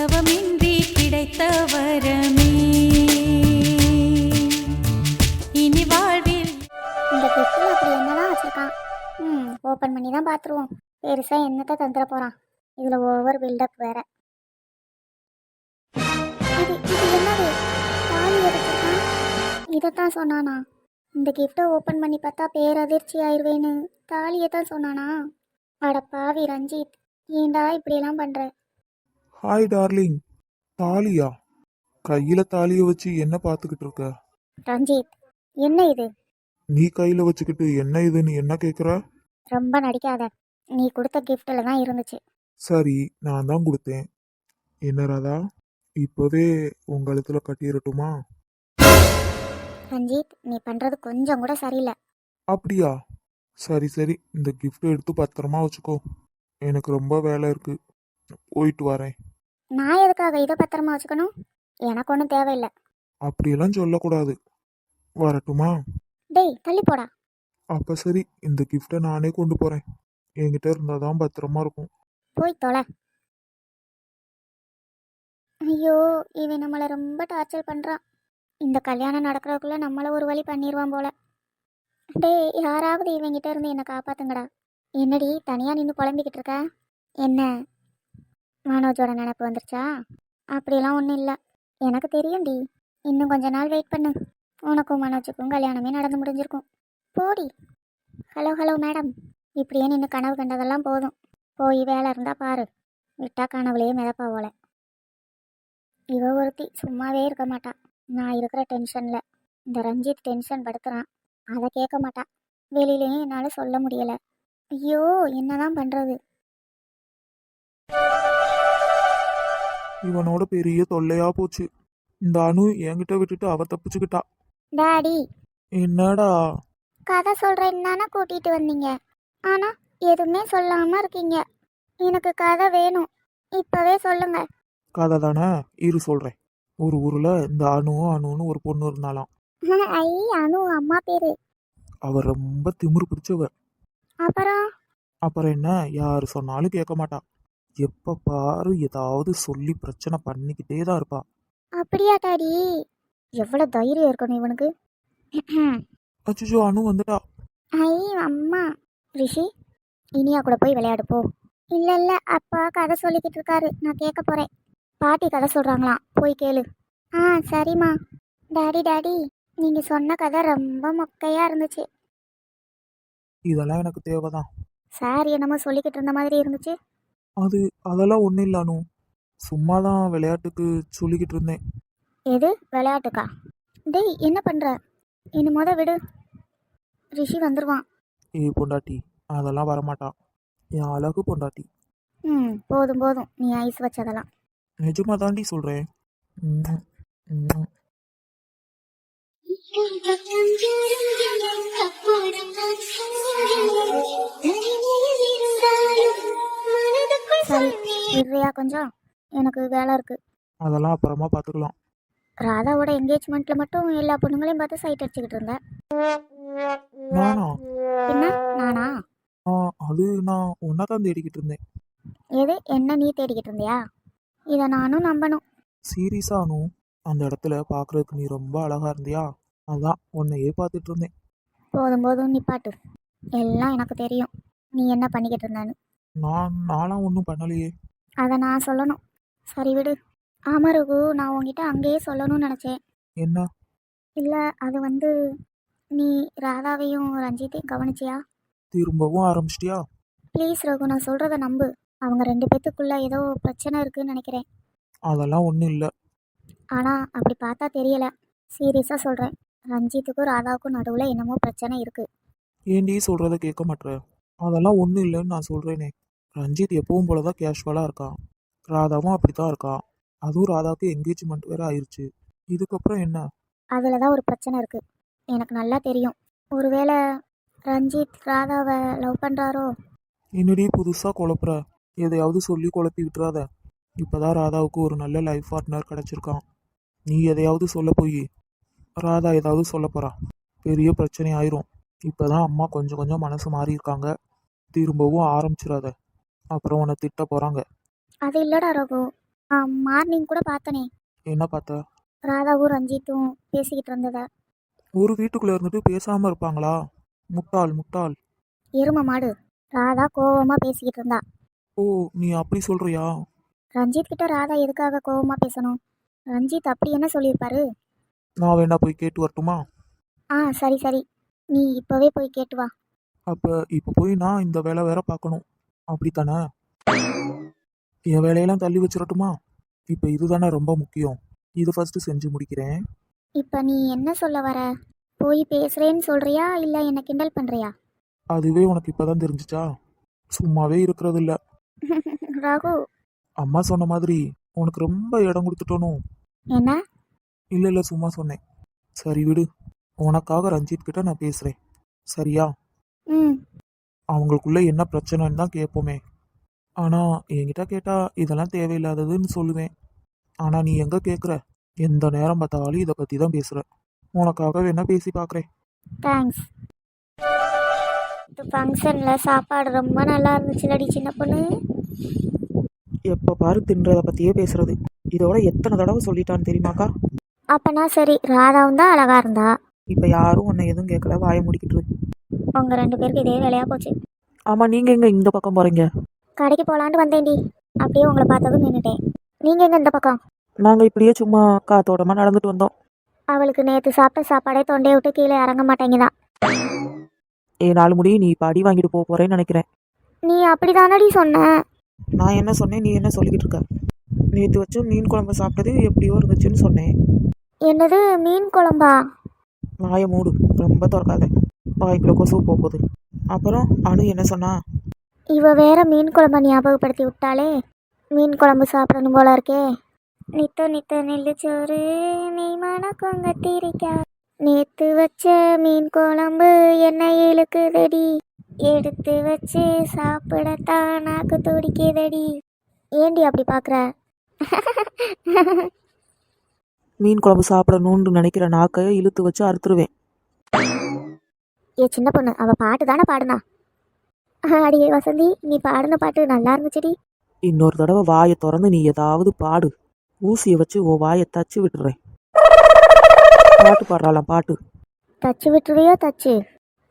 தவமின்றி கிடைத்த வரமே இனி வாழ்வில் இந்த பெட்டில் அப்படி என்னதான் வச்சிருக்கான்? ம் ஓப்பன் பண்ணி தான் பார்த்துருவோம் பெருசாக என்னத்தை தந்துட போகிறான் இதில் ஓவர் பில்டப் வேற. இது இது என்னது? தாலி எடுத்துருக்கான் இதைத்தான் சொன்னானா? இந்த கிஃப்டை ஓப்பன் பண்ணி பார்த்தா பேரதிர்ச்சி ஆயிடுவேன்னு தாலியை தான் சொன்னானா? அட பாவி ரஞ்சித் ஏன்டா இப்படியெல்லாம் பண்ணுற ஹாய் டார்லிங் தாலியா? கையில தாலிய வச்சு என்ன பார்த்துக்கிட்டு இருக்க? ரஞ்சித் என்ன இது? நீ கையில வச்சுக்கிட்டு என்ன இதுன்னு என்ன கேக்குற? ரொம்ப நடிக்காத. நீ கொடுத்த கிஃப்டில் தான் இருந்துச்சு. சரி நான் தான் கொடுத்தேன். என்ன ராதா? இப்பவே உங்க கழுத்துல கட்டிடட்டுமா ரஞ்சித் நீ பண்ணுறது கொஞ்சம் கூட சரியில்லை. அப்படியா? சரி சரி. இந்த gift எடுத்து பத்திரமா வச்சுக்கோ. எனக்கு ரொம்ப வேலை இருக்கு. போயிட்டு வரேன். நான் எதுக்காக இதை பத்திரமா வச்சுக்கணும்? எனக்கு ஒன்றும் தேவையில்லை. அப்படியெல்லாம் சொல்லக்கூடாது. வரட்டுமா? டேய் தள்ளி போடா. அப்ப சரி இந்த கிஃப்டை நானே கொண்டு போறேன். என்கிட்ட இருந்தாதான் பத்திரமா இருக்கும். போய் தொலை. ஐயோ இவன் நம்மளை ரொம்ப டார்ச்சர் பண்ணுறான் இந்த கல்யாணம் நடக்கிறதுக்குள்ள நம்மளை ஒரு வழி பண்ணிடுவான் போல. டேய் யாராவது இவங்கிட்ட இருந்து என்னை காப்பாத்துங்கடா. என்னடி தனியாக நின்று புலம்பிக்கிட்டு இருக்க? என்ன? மனோஜோட நினப்பு வந்துருச்சா? அப்படிலாம் ஒன்றும் இல்லை. எனக்கு தெரியும்டி. இன்னும் கொஞ்ச நாள் வெயிட் பண்ணு. உனக்கும் மனோஜுக்கும் கல்யாணமே நடந்து முடிஞ்சிருக்கும். போடி. ஹலோ ஹலோ மேடம் இப்படியே நின்று கனவு கண்டதெல்லாம் போதும். போய் வேலை இருந்தால் பாரு. விட்டா கனவுலேயே மிதப்பா போல. இவ ஒருத்தி சும்மாவே இருக்க மாட்டா. நான் இருக்கிற டென்ஷனில் இந்த ரஞ்சித் டென்ஷன் படுத்துகிறான் அதை கேட்க மாட்டா. வெளியிலையும் என்னால் சொல்ல முடியலை. ஐயோ என்னதான் பண்ணுறது இவனோட பெரிய தொல்லையா போச்சு. இந்த அணு என்கிட்ட விட்டுட்டு அவ தப்பிச்சுக்கிட்டா. டாடி. என்னடா? கதை சொல்றேன்னு தானே கூட்டிட்டு வந்தீங்க. ஆனா எதுவுமே சொல்லாம இருக்கீங்க. எனக்கு கதை வேணும். இப்பவே சொல்லுங்க. கதை தானே? இரு சொல்றேன். ஒரு ஊர்ல இந்த அணு அணுன்னு ஒரு பொண்ணு இருந்தாலாம் ஐ அனு அம்மா பேரு. அவ ரொம்ப திமிரு பிடிச்சவ. அப்புறம்? அப்புறம் என்ன? யாரு சொன்னாலும் கேட்க மாட்டா. எப்ப பாரு ஏதாவது சொல்லி பிரச்சனை பண்ணிக்கிட்டே தான் இருப்பா. அப்படியா டாடி? எவ்வளவு தைரியம் இருக்கணும் இவனுக்கு? அச்சுச்சோ அணு வந்துட்டா. ஐ அம்மா. ரிஷி இனியா கூட போய் விளையாடு போ. இல்ல இல்ல அப்பா கதை சொல்லிக்கிட்டு இருக்காரு. நான் கேட்க போறேன். பாட்டி கதை சொல்றாங்களாம். போய் கேளு. ஆ சரிம்மா. டாடி டாடி நீங்க சொன்ன கதை ரொம்ப மொக்கையா இருந்துச்சு. இதெல்லாம் எனக்கு தேவைதான். சார் என்னமோ சொல்லிக்கிட்டு இருந்த மாதிரி இருந்துச்சு. அது அதெல்லாம் ஒன்றும் இல்லை அனு. சும்மா தான் விளையாட்டுக்கு சொல்லிக்கிட்டு இருந்தேன். எது? விளையாட்டுக்கா? டேய் என்ன பண்ற? இனி முத விடு. ரிஷி வந்துருவான். ஏய் பொண்டாட்டி அதெல்லாம் வரமாட்டான் என் அழகு பொண்டாட்டி. ம் போதும் போதும். நீ ஐஸ் வச்சதெல்லாம். நிஜமா தாண்டி சொல்கிறேன் கொஞ்சம் எனக்கு வேலை இருக்கு. அதெல்லாம் அப்புறமா பார்த்துக்கலாம் ராதாவோட என்கேஜ்மெண்ட்ல மட்டும் எல்லா பொண்ணுங்களையும் பார்த்து சைட் அடிச்சுக்கிட்டு இருந்தேன் நானா? என்ன? நானா? ஆ அது நான் ஒன்றா தான் தேடிக்கிட்டு இருந்தேன். எது? என்ன நீ தேடிக்கிட்டு இருந்தியா? இதை நானும் நம்பணும். சீரியஸாக அனு? அந்த இடத்துல பார்க்குறதுக்கு நீ ரொம்ப அழகா இருந்தியா? அதான் உன்னையே பார்த்துட்டு இருந்தேன். போதும் போதும் நிப்பாட்டு எல்லாம் எனக்கு தெரியும். நீ என்ன பண்ணிக்கிட்டு இருந்தான்னு. நான் நான்லாம் ஒன்றும் பண்ணலையே. அதை நான் சொல்லணும். சரி விடு. ஆமா ரகு நான் உன்கிட்ட அங்கேயே சொல்லணும்னு நினச்சேன். என்ன? இல்லை அது வந்து நீ ராதாவையும் ரஞ்சித்தையும் கவனிச்சியா? திரும்பவும் ஆரம்பிச்சிட்டியா? ப்ளீஸ் ரகு நான் சொல்கிறத நம்பு. அவங்க ரெண்டு பேத்துக்குள்ள ஏதோ பிரச்சனை இருக்குன்னு நினைக்கிறேன். அதெல்லாம் ஒன்றும் இல்லை. ஆனால் அப்படி பார்த்தா தெரியல. சீரியஸாக சொல்கிறேன் ரஞ்சித்துக்கும் ராதாவுக்கும் நடுவில் என்னமோ பிரச்சனை இருக்குது ஏண்டி சொல்கிறத கேட்க மாட்ற? அதெல்லாம் ஒன்றும் இல்லைன்னு நான் சொல்கிறேனே ரஞ்சித் எப்பவும் போல தான் கேஷுவலாக இருக்கான். ராதாவும் அப்படி தான் இருக்கா அதுவும் ராதாவுக்கு என்கேஜ்மெண்ட் வேற ஆயிருச்சு. இதுக்கப்புறம் என்ன? அதில் தான் ஒரு பிரச்சனை இருக்குது எனக்கு நல்லா தெரியும். ஒருவேளை ரஞ்சித் ராதாவை லவ் பண்ணுறாரோ என்னடி புதுசாக குழப்புற? எதையாவது சொல்லி குழப்பி விட்டுறாத. இப்போதான் ராதாவுக்கு ஒரு நல்ல லைஃப் பார்ட்னர் கிடச்சிருக்கான். நீ எதையாவது சொல்ல போய். ராதா ஏதாவது சொல்ல போறா. பெரிய பிரச்சனை ஆயிரும். இப்போதான் அம்மா கொஞ்சம் கொஞ்சம் மனசு மாறி இருக்காங்க திரும்பவும் ஆரம்பிச்சிடாத. அப்புறம் உன்னை திட்ட போகிறாங்க அது இல்லடா ரகு. மார்னிங் கூட பார்த்தனே. என்ன பார்த்த? ராதாவும் ரஞ்சித்தும் பேசிக்கிட்டு இருந்தத. ஒரு வீட்டுக்குள்ளே இருந்துட்டு பேசாமல் இருப்பாங்களா? முட்டாள் முட்டாள். எரும மாடு. ராதா கோவமா பேசிக்கிட்டு இருந்தா. ஓ நீ அப்படி சொல்கிறியா ரஞ்சித் கிட்ட ராதா எதுக்காக கோவமா பேசணும்? ரஞ்சித் அப்படி என்ன சொல்லியிருப்பாரு? நான் வேணா போய் கேட்டு வரட்டுமா? ஆ சரி சரி. நீ இப்போவே போய் கேட்டு வா. அப்போ இப்போ போய் நான் இந்த வேலை வேற பார்க்கணும். அப்படித்தானே? என் வேலையெல்லாம் தள்ளி வச்சிடட்டுமா இப்போ இதுதானே ரொம்ப முக்கியம். இது ஃபஸ்ட்டு செஞ்சு முடிக்கிறேன். இப்போ நீ என்ன சொல்ல வர? போய் பேசுறேன்னு சொல்றியா? இல்லை என்ன கிண்டல் பண்றியா? அதுவே உனக்கு இப்போதான் தெரிஞ்சிச்சா? சும்மாவே இருக்கிறது இல்ல ராகு. அம்மா சொன்ன மாதிரி உனக்கு ரொம்ப இடம் கொடுத்துட்டோனோ? என்ன? இல்லை இல்லை சும்மா சொன்னேன். சரி விடு. உனக்காக ரஞ்சித் கிட்ட நான் பேசுகிறேன் சரியா? ம். அவங்களுக்குள்ள என்ன பிரச்சனைன்னு தான் கேட்போமே. ஆனால் என்கிட்ட கேட்டால் இதெல்லாம் தேவையில்லாததுன்னு சொல்லுவேன். ஆனால் நீ எங்கே கேட்குற எந்த நேரம் பார்த்தாலும் இதை பற்றி தான் பேசுகிற உனக்காக வேணா பேசி பார்க்குறேன். தேங்க்ஸ் ஃபங்க்ஷனில் சாப்பாடு ரொம்ப நல்லா இருந்துச்சுலடி சின்ன பொண்ணு. எப்போ பாரு தின்றதை பற்றியே பேசுறது. இதோட எத்தனை தடவை சொல்லிட்டான்னு தெரியுமாக்கா? அப்பனா சரி ராதாவும் தான் அழகா இருந்தா. இப்போ யாரும் உன்னை எதுவும் கேட்கல வாய முடிக்கிட்டு உங்க ரெண்டு பேருக்கு இதே வேலையா போச்சு. ஆமாம் நீங்கள் எங்கே இந்த பக்கம் போகிறீங்க கடைக்கு போலான்ட்டு வந்தேன்டி. அப்படியே உங்களை பார்த்ததும் நின்றுட்டேன் நீங்க எங்க இந்த பக்கம்? நாங்கள் இப்படியே சும்மா காத்தோட்டமாக நடந்துட்டு வந்தோம். அவளுக்கு நேற்று சாப்பிட்ட சாப்பாடே தொண்டையை விட்டு கீழே இறங்க மாட்டேங்குதான் ஏ நாலு முடி நீ இப்போ அடி வாங்கிட்டு போக போகிறேன்னு நினைக்கிறேன். நீ அப்படிதானடி சொன்ன? நான் என்ன சொன்னேன்? நீ என்ன சொல்லிக்கிட்டு இருக்க? நேற்று வச்சு மீன் குழம்பு சாப்பிட்டது எப்படியோ இருந்துச்சுன்னு சொன்னேன். என்னது மீன் குழம்பா? வாயை மூடு ரொம்ப திறக்காத. வாய்க்குள்ள கொசு போக போகுது. அப்புறம் அனு என்ன சொன்னா? இவ வேற மீன் குழம்ப ஞாபகப்படுத்தி விட்டாலே மீன் குழம்பு சாப்பிடணும் போல இருக்கே. நித்த நித்த நெல்லுச்சோறு நீ மணக்கும் கத்திரிக்கா நேத்து வச்ச மீன் குழம்பு என்ன இழுக்குதடி? எடுத்து வச்சு சாப்பிடத்தான் நாக்கு துடிக்குதடி. ஏண்டி அப்படி பார்க்குற மீன் குழம்பு சாப்பிடணும்னு நினைக்கிற நாக்கை இழுத்து வச்சு அறுத்துருவேன். ஏ சின்ன பொண்ணு அவ பாட்டு தானே பாடுனா? அடியே வசந்தி நீ பாடின பாட்டு நல்லா இருந்துச்சுடி. இன்னொரு தடவை வாயை திறந்து நீ ஏதாவது பாடு. ஊசியை வச்சு ஓ வாயை தச்சு விட்டுறேன். பாட்டு பாடுறாளாம் பாட்டு. தச்சு விட்டுறியோ தச்சு?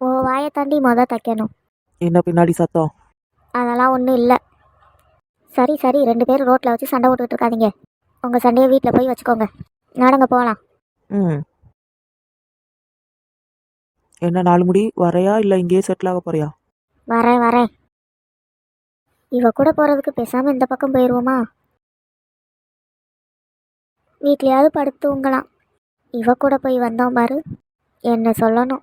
ஓ வாயை தாண்டி மொதல் தைக்கணும். என்ன பின்னாடி சத்தம்? அதெல்லாம் ஒன்றும் இல்லை. சரி சரி ரெண்டு பேரும் ரோட்டில் வச்சு சண்டை போட்டுக்கிட்டு இருக்காதீங்க. உங்கள் சண்டையை வீட்டில் போய் வச்சுக்கோங்க. நடங்க போகலாம் ம். என்ன நாலு முடி வரையா இல்லை இங்கேயே செட்டில் ஆக போறியா? வரேன் வரேன். இவ கூட போகிறதுக்கு பேசாமல் இந்த பக்கம் போயிடுவோமா வீட்லையாவது படுத்து தூங்கலாம். இவ கூட போய் வந்தோம் பாரு. என்ன சொல்லணும்?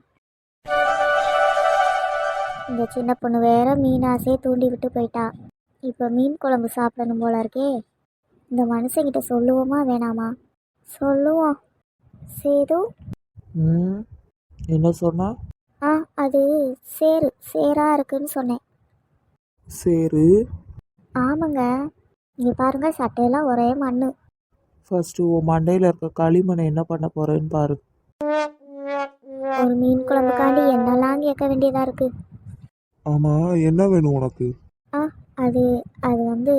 இந்த சின்ன பொண்ணு வேற மீன் ஆசையை தூண்டி விட்டு போயிட்டா. இப்போ மீன் குழம்பு சாப்பிடணும் போல இருக்கே. இந்த மனுஷங்கிட்ட சொல்லுவோமா வேணாமா? சொல்லுவோம். சேது? என்ன சொன்னா? ஆ அது சேரு சேரா இருக்குன்னு சொன்னேன். சரி? ஆமாங்க. இங்கே பாருங்க சட்டையெல்லாம் ஒரே மண்ணு. ஃபர்ஸ்ட் உன் மண்டையில் இருக்க களிமண்ணை என்ன பண்ண போறேன்னு பாரு. ஒரு மீன் குழம்புக்காண்டி என்னெல்லாம் கேட்க வேண்டியதா இருக்கு? ஆமா என்ன வேணும் உனக்கு? ஆ அது அது வந்து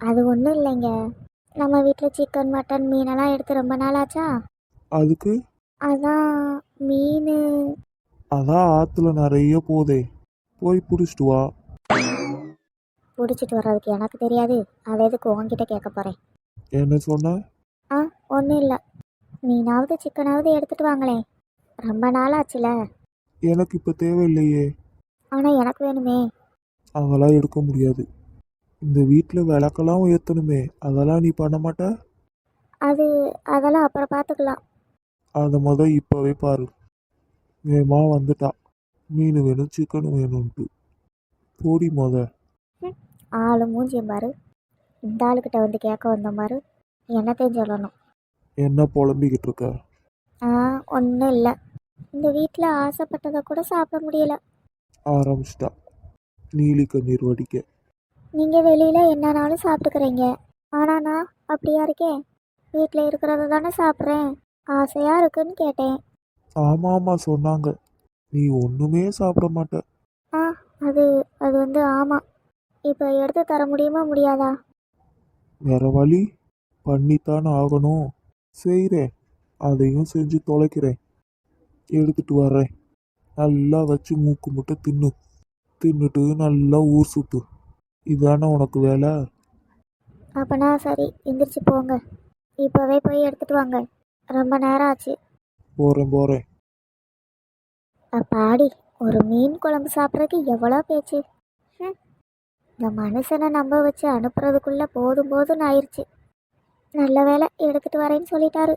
அது ஒன்றும் இல்லைங்க. நம்ம வீட்டில் சிக்கன் மட்டன் மீனெல்லாம் எடுத்து ரொம்ப நாள் ஆச்சா? அதுக்கு? அதான். மீன். அதான் ஆத்துல நிறைய போதே. போய் பிடிச்சிட்டு வா. பிடிச்சிட்டு வர்றதுக்கு எனக்கு தெரியாது. அதை எதுக்கு உங்ககிட்ட கேட்க போகிறேன் என்ன சொன்ன? ஆ ஒன்றும் இல்லை. மீனாவது சிக்கனாவது எடுத்துட்டு வாங்களேன் ரொம்ப நாள் ஆச்சுல. எனக்கு இப்போ தேவையில்லையே. ஆனால் எனக்கு வேணுமே. அதெல்லாம் எடுக்க முடியாது. இந்த வீட்டில் விளக்கெல்லாம் ஏற்றணுமே அதெல்லாம் நீ பண்ண மாட்ட? அது அதெல்லாம் அப்புறம் பார்த்துக்கலாம் அதை முத இப்போவே பாரு. வேமா வந்துட்டா. மீன் வேணும் சிக்கன் வேணும்ட்டு போடி முத. ஆளு மூஞ்சியம் பாரு. இந்த ஆளுக்கிட்ட வந்து கேட்க வந்த பாரு. என்னத்தையும் சொல்லணும். என்ன புலம்பிக்கிட்டு இருக்க? ஆ ஒன்றும் இல்லை. இந்த வீட்டில் ஆசைப்பட்டதை கூட சாப்பிட முடியல. ஆரம்பிச்சிட்டா. நீலி கண்ணீர் வடிக்க. நீங்கள் வெளியில் என்னன்னாலும் சாப்பிட்டுக்கிறீங்க. ஆனால் நான் அப்படியா இருக்கேன்? வீட்டில் இருக்கிறத தானே சாப்பிட்றேன். ஆசையாக இருக்குன்னு கேட்டேன். ஆமா ஆமா சொன்னாங்க. நீ ஒண்ணுமே சாப்பிட மாட்ட. ஆ அது அது வந்து ஆமாம் இப்போ எடுத்து தர முடியுமா முடியாதா? வேற வழி? பண்ணித்தான் ஆகணும். செய்கிறேன் அதையும் செஞ்சு தொலைக்கிறேன் எடுத்துட்டு வர்றேன் நல்லா வச்சு மூக்கு முட்டை தின்னு. தின்னுட்டு நல்லா ஊர் சுத்து. இதானே உனக்கு வேலை? அப்பனா சரி எந்திரிச்சு போங்க. இப்போவே போய் எடுத்துட்டு வாங்க. ரொம்ப நேரம் ஆச்சு. போகிறேன் போகிறேன் அப்பாடி ஒரு மீன் குழம்பு சாப்பிட்றதுக்கு எவ்வளோ பேச்சு. இந்த மனுஷனை நம்ப வச்சு அனுப்புறதுக்குள்ள போதும் போதும்னு ஆயிடுச்சு நல்ல வேலை எடுத்துட்டு வரேன்னு சொல்லிட்டாரு.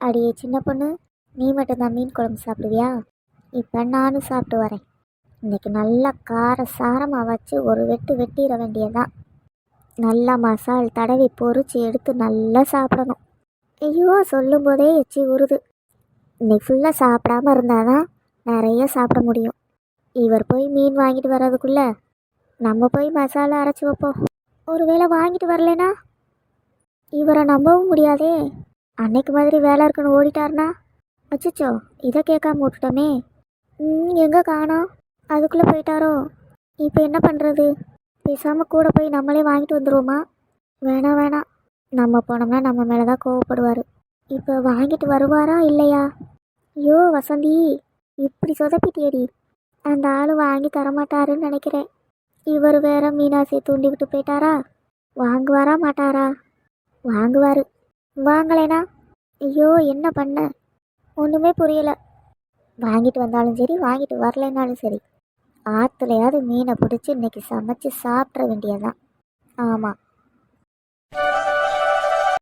அடியே சின்ன பொண்ணு நீ மட்டும்தான் மீன் குழம்பு சாப்பிடுவியா? இப்போ நானும் சாப்பிட்டு வரேன். இன்னைக்கு நல்லா கார சாரமாக வச்சு ஒரு வெட்டு வெட்டிட வேண்டியதுதான். நல்லா மசால் தடவி பொரிச்சு எடுத்து நல்லா சாப்பிடணும். ஐயோ சொல்லும்போதே எச்சி உருது இன்னைக்கு ஃபுல்லாக சாப்பிடாம இருந்தால் தான் நிறைய சாப்பிட முடியும். இவர் போய் மீன் வாங்கிட்டு வர்றதுக்குள்ள நம்ம போய் மசாலா அரைச்சி வைப்போம். ஒருவேளை வாங்கிட்டு வரலனா இவரை நம்பவும் முடியாதே. அன்னைக்கு மாதிரி வேலை இருக்குன்னு ஓடிட்டாருனா அச்சோ இதை கேட்காம விட்டுட்டோமே. ம் எங்கே காணோம் அதுக்குள்ளே போயிட்டாரோ? இப்போ என்ன பண்ணுறது பேசாமல் கூட போய் நம்மளே வாங்கிட்டு வந்துடுவோமா வேணாம் வேணாம். நம்ம போனோம்னா நம்ம மேலே தான் கோவப்படுவார். இப்போ வாங்கிட்டு வருவாரா இல்லையா? ஐயோ வசந்தி இப்படி சொதப்பிட்டியடி. அந்த ஆள் வாங்கி தரமாட்டாருன்னு நினைக்கிறேன். இவர் வேற மீனாசியை தூண்டி விட்டு போயிட்டாரா? வாங்குவாரா மாட்டாரா? வாங்குவார். வாங்கலைனா? ஐயோ என்ன பண்ண? ஒன்றுமே புரியலை. வாங்கிட்டு வந்தாலும் சரி வாங்கிட்டு வரலைனாலும் சரி. ஆற்றுலையாவது மீனை பிடிச்சி இன்னைக்கு சமைச்சு சாப்பிட வேண்டியதுதான். ஆமாம்